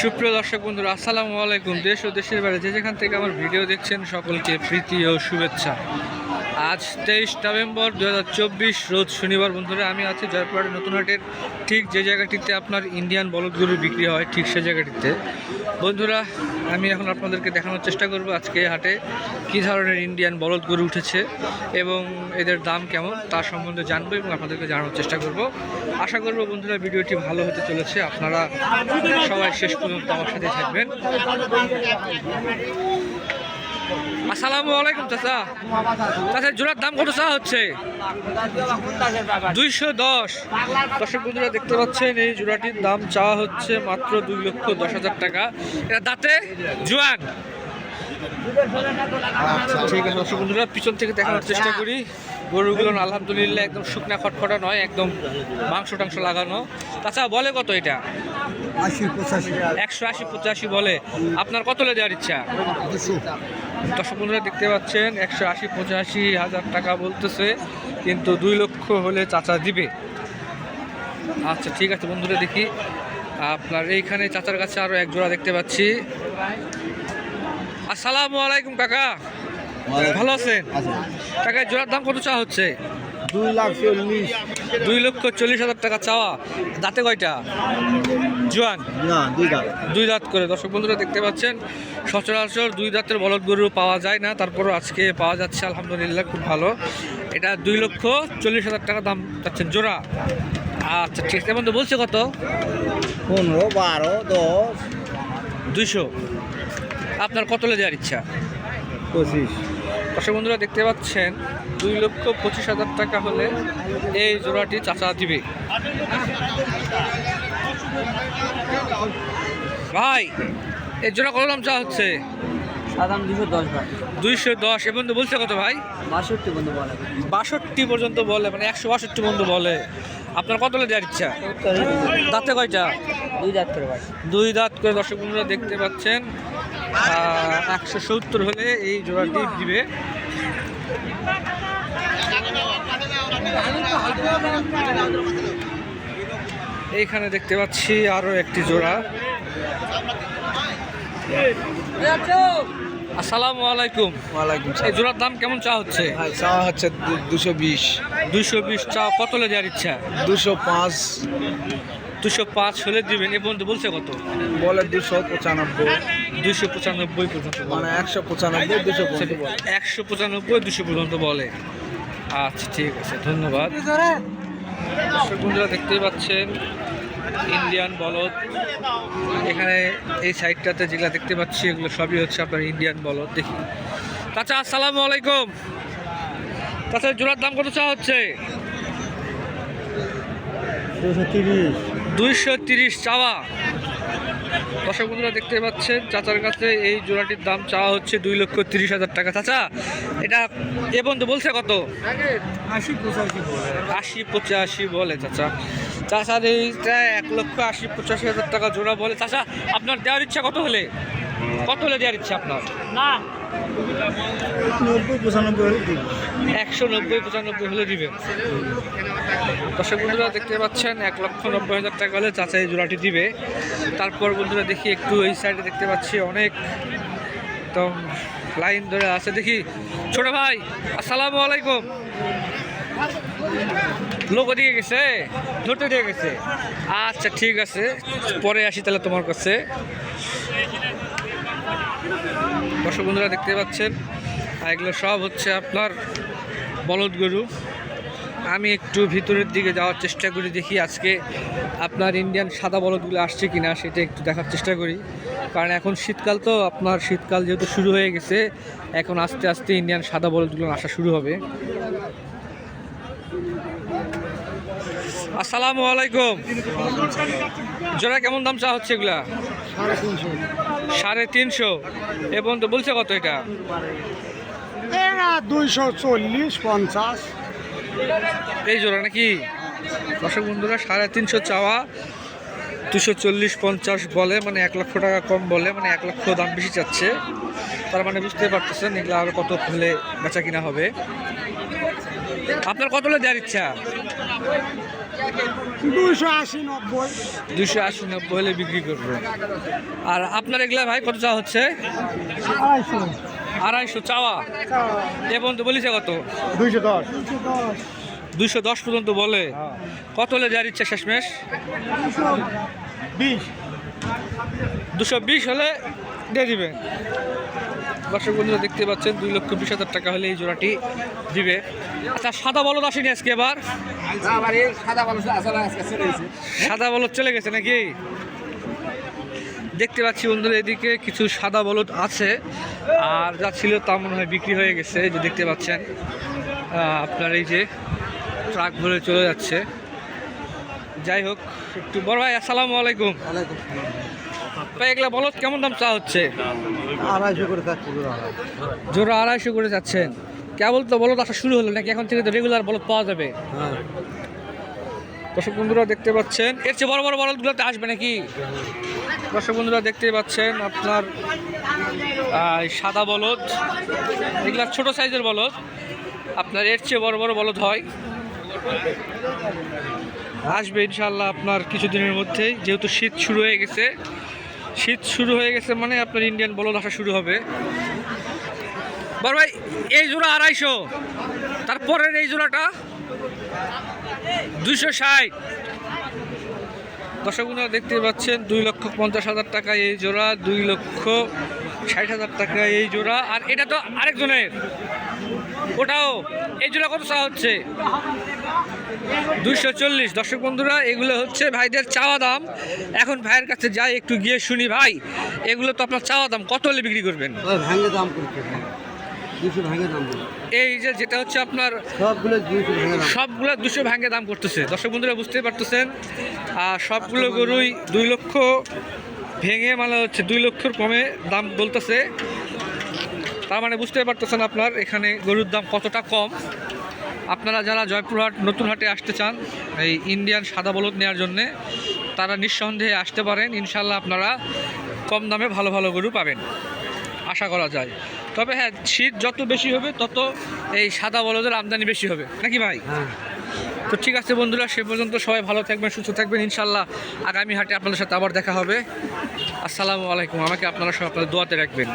সুপ্রিয় দর্শক বন্ধুরা, আসসালামু আলাইকুম। দেশ ও দেশের বাইরে যে যেখান থেকে আমার ভিডিও দেখছেন, সকলকে প্রীতি ও শুভেচ্ছা। আজ তেইশ নভেম্বর দু হাজার চব্বিশ, রোজ শনিবার বন্ধুরা, আমি আছি জয়পুরহাটের নতুন হাটের, ঠিক যে জায়গাটিতে আপনার ইন্ডিয়ান বলদ গরু বিক্রি হয়, ঠিক সে জায়গাটিতে। বন্ধুরা, আমি এখন আপনাদেরকে দেখানোর চেষ্টা করব আজকে হাটে কী ধরনের ইন্ডিয়ান বলদ গরু উঠেছে এবং এদের দাম কেমন তার সম্বন্ধে জানব এবং আপনাদেরকে জানানোর চেষ্টা করব। আশা করব বন্ধুরা, ভিডিওটি ভালো হতে চলেছে। আপনারা সবাই শেষ পর্যন্ত আমার সাথে থাকবেন। আসসালামু আলাইকুম চাচা। চাচা জোড়ার দাম কত চা হচ্ছে? দুইশো দশ। দর্শক বন্ধুরা দেখতে পাচ্ছেন এই জোড়াটির দাম চাওয়া হচ্ছে মাত্র দুই লক্ষ দশ হাজার টাকা। এটা দাঁতে? জোয়ান। আচ্ছা ঠিক আছে। দর্শক বন্ধুরা পিছন থেকে দেখানোর চেষ্টা করি। গরুগুলো আলহামদুলিল্লাহ একদম শুকনা খটখটা নয় একদম মাংস টাংস লাগানো। তাছাড়া বলে কত এটা? একশো আশি পঁচাশি বলে। আপনার কত লে দেওয়ার ইচ্ছা দর্শক বন্ধুরা দেখতে পাচ্ছেন একশো আশি পঁচাশি হাজার টাকা বলতেছে কিন্তু দুই লক্ষ হলে চাচা দিবে। আচ্ছা ঠিক আছে বন্ধুরা দেখি। আপনার এইখানে চাচার কাছে আরও এক জোড়া দেখতে পাচ্ছি। আসসালামু আলাইকুম কাকা। ভালো আছেন? কাকা জোড়ার দাম কত চা হচ্ছে? দুই লাখ চল্লিশ। দুই লক্ষ চল্লিশ হাজার টাকা চাওয়া। দাঁতে কয়টা? জোয়ান? না দুই লাখ দুই দাঁত করে। দর্শক বন্ধুরা দেখতে পাচ্ছেন সচরাচর দুই দাঁতের বলদ গরু পাওয়া যায় না। তারপরও আজকে পাওয়া যাচ্ছে আলহামদুলিল্লাহ খুব ভালো। এটা দুই লক্ষ চল্লিশ হাজার টাকা দাম যাচ্ছেন জোড়া। আচ্ছা ঠিক আছে। বন্ধু বলছে কত? পনেরো বারো দশ। দুইশো। আপনার কত লে দেওয়ার ইচ্ছা? পঁচিশ। দর্শক বন্ধুরা দেখতে পাচ্ছেন দুই লক্ষ পঁচিশ হাজার টাকা হলে এই জোড়াটি চাচা দিবে। ভাই এই জোড়া কত দাম চা হচ্ছে? সাধারণ দুশো দশ বার দুইশো দশ এ পর্যন্ত বলছে কত ভাই? বাষট্টি বন্ধু বলা। বাষট্টি পর্যন্ত বলে মানে একশো বাষট্টি পর্যন্ত বলে। আপনার কত দেওয়ার ইচ্ছা? দাঁতে কয়টা? দুই দাঁত করে ভাই। দুই দাঁত করে দর্শক বন্ধুরা দেখতে পাচ্ছেন। একশো সত্তর হলে এই জোড়াটি দিবে। এইখানে দেখতে পাচ্ছি আরও একটি জোড়া। আসসালামু আলাইকুম। ওয়ালাইকুম এই জোড়ার দাম কেমন চা হচ্ছে? ভাই চাওয়া হচ্ছে দুশো বিশ। দুইশো বিশ চা কত লে দেওয়ার ইচ্ছা? দুশো পাঁচ। দুশো পাঁচ হলে দিবেন। এ পর্যন্ত বলছে কত? বলে দুশো পঁচানব্বই। দুইশো পঁচানব্বই পর্যন্ত মানে একশো পঁচানব্বই দুশো পঁচানব্বই বলে। একশো পঁচানব্বই দুশো পর্যন্ত বলে। আচ্ছা ঠিক আছে ধন্যবাদ। বন্ধুরা দেখতেই পাচ্ছেন ইন্ডিয়ান বলদ। এখানে এই সাইডটাতে যেগুলো দেখতে পাচ্ছি এগুলো সবই হচ্ছে আপনার ইন্ডিয়ান বলদ। দেখি। চাচা আসসালামু আলাইকুম। চাচা জোড়ার দাম কত চা হচ্ছে? দুশো তিরিশ। দুইশো তিরিশ চাওয়া। দর্শক বন্ধুরা দেখতে পাচ্ছেন চাচার কাছে এই জোড়াটির দাম চাওয়া হচ্ছে দুই লক্ষ তিরিশ হাজার টাকা। চাচা এটা এ বন্ধু বলছে কত? আশি পঁচাশি আশি পঁচাশি বলে চাচা। চাচার এইটা এক লক্ষ আশি পঁচাশি হাজার টাকা জোড়া বলে। চাচা আপনার দেওয়ার ইচ্ছা কত হলে? কত হলে দেওয়ার ইচ্ছা আপনার? একশো নব্বই পঁচানব্বই হলে দিবেন দর্শক বন্ধুরা, দেখতে পাচ্ছেন, এক লক্ষ নব্বই হাজার টাকা হলে চাচা এই জোড়াটি দিবে। তারপর বন্ধুরা, দেখি একটু এই সাইডে দেখতে পাচ্ছি অনেক একদম লাইন ধরে আছে। দেখি, ছোট ভাই, আসসালামু আলাইকুম। লোক ওদিকে গেছে, ধরতে দিয়ে গেছে। আচ্ছা ঠিক আছে, পরে আসি তাহলে তোমার কাছে। দর্শক বন্ধুরা দেখতে পাচ্ছেন আর এগুলো সব হচ্ছে আপনার বলদ গরু। আমি একটু ভিতরের দিকে যাওয়ার চেষ্টা করি, দেখি আজকে আপনার ইন্ডিয়ান সাদা বলদগুলো আসছে কি না সেটা একটু দেখার চেষ্টা করি। কারণ এখন শীতকাল তো, আপনার শীতকাল যেহেতু শুরু হয়ে গেছে, এখন আস্তে আস্তে ইন্ডিয়ান সাদা বলদগুলো আসা শুরু হবে। আসসালামু আলাইকুম। জোড়া কেমন দাম চা হচ্ছে এগুলা? সাড়ে তিনশো। এবং তো বলছে কত এটা? দুইশো চল্লিশ পঞ্চাশ। এই জোড়া নাকি? দর্শক বন্ধুরা সাড়ে তিনশো চাওয়া। দুশো চল্লিশ পঞ্চাশ বলে মানে এক লক্ষ টাকা কম বলে মানে এক লক্ষ দাম বেশি চাচ্ছে। তার মানে বুঝতে পারতেছেন এগুলো আরও কত হলে বেচা কিনা হবে। আপনার কত হলে দেওয়ার ইচ্ছা? দুইশো আশি নব্বই। দুশো আশি নব্বই হলে বিক্রি করবে। আর আপনার এগুলা ভাই কত চা হচ্ছে? আড়াইশো। আড়াইশো চাওয়া? এ পর্যন্ত বলিছে কত? দুইশো দশ দুইশো দশ। দুশো দশ পর্যন্ত বলে। কত হলে দেওয়ার ইচ্ছা শেষমেশ? দুশো বিশ। দুশো বিশ হলে দিয়ে দিবেন দর্শক বন্ধুরা দেখতে পাচ্ছেন দুই লক্ষ বিশ হাজার টাকা হলে এই জোড়াটি দিবে। আচ্ছা সাদা বলদ আসেনি আজকে এবার সাদা বলদ চলে গেছে নাকি? দেখতে পাচ্ছি বন্ধুরা এদিকে কিছু সাদা বলদ আছে। আর যা ছিল তা মনে হয় বিক্রি হয়ে গেছে যে দেখতে পাচ্ছেন। আপনার এই যে ট্রাক ভরে চলে যাচ্ছে। যাই হোক একটু বড় ভাই আসসালামু আলাইকুম। ভাই এগুলা বলদ কেমন দাম চা হচ্ছে? আড়াইশো করে থাকছে জোড়া আড়াইশো। করে যাচ্ছেন কেবল তো বলদ আসা শুরু হলো নাকি এখন থেকে তো রেগুলার বলদ পাওয়া যাবে? দর্শক বন্ধুরা দেখতে পাচ্ছেন এর চেয়ে বড় বড় বলদগুলোতে আসবে নাকি? দর্শক বন্ধুরা দেখতে পাচ্ছেন আপনার সাদা বলদ এগুলা ছোট সাইজের বলদ। আপনার এর চেয়ে বড় বড় বলদ হয়। আসবে ইনশাল্লাহ আপনার কিছুদিনের মধ্যেই যেহেতু শীত শুরু হয়ে গেছে। শীত শুরু হয়ে গেছে মানে আপনার ইন্ডিয়ান বলদ আসা শুরু হবে। বড় ভাই এই জোড়া আড়াইশো। তারপরের এই জোড়াটা দুশো ষাট। দর্শক বন্ধুরা, দেখতে পাচ্ছেন, দুই লক্ষ পঞ্চাশ হাজার টাকা এই জোড়া, দুই লক্ষ ষাট হাজার টাকা এই জোড়া। আর এটা তো আরেকজনের। ওটাও এই জোড়া কত চাওয়া হচ্ছে? দুশো চল্লিশ। দর্শক বন্ধুরা এগুলো হচ্ছে ভাইদের চাওয়া দাম। এখন ভাইয়ের কাছে যাই একটু গিয়ে শুনি ভাই এগুলো তো আপনার চাওয়া দাম কত হলে বিক্রি করবেন? ভাঙে দাম ভাঙে এই যে যেটা হচ্ছে আপনার সবগুলো ভাঙে দুশো ভাঙ্গে দাম করতেছে। দর্শক বন্ধুরা বুঝতেই পারতেছেন? আর সবগুলো গরুই দুই লক্ষ ভেঙে মানে হচ্ছে দুই লক্ষর কমে দাম বলতেছে। তার মানে বুঝতে পারতেছেন আপনার এখানে গরুর দাম কতটা কম। আপনারা যারা জয়পুরহাট নতুন হাটে আসতে চান এই ইন্ডিয়ান সাদা বলদ নেওয়ার জন্যে তারা নিঃসন্দেহে আসতে পারেন। ইনশাল্লাহ আপনারা কম দামে ভালো ভালো গরু পাবেন আশা করা যায়। তবে হ্যাঁ শীত যত বেশি হবে তত এই সাদা বলদের আমদানি বেশি হবে। নাকি ভাই? তো ঠিক আছে বন্ধুরা সে পর্যন্ত সবাই ভালো থাকবেন সুস্থ থাকবেন। ইনশাল্লাহ আগামী হাটে আপনাদের সাথে আবার দেখা হবে। আসসালামু আলাইকুম। আমাকে আপনারা সব আপনাদের দোয়াতে রাখবেন।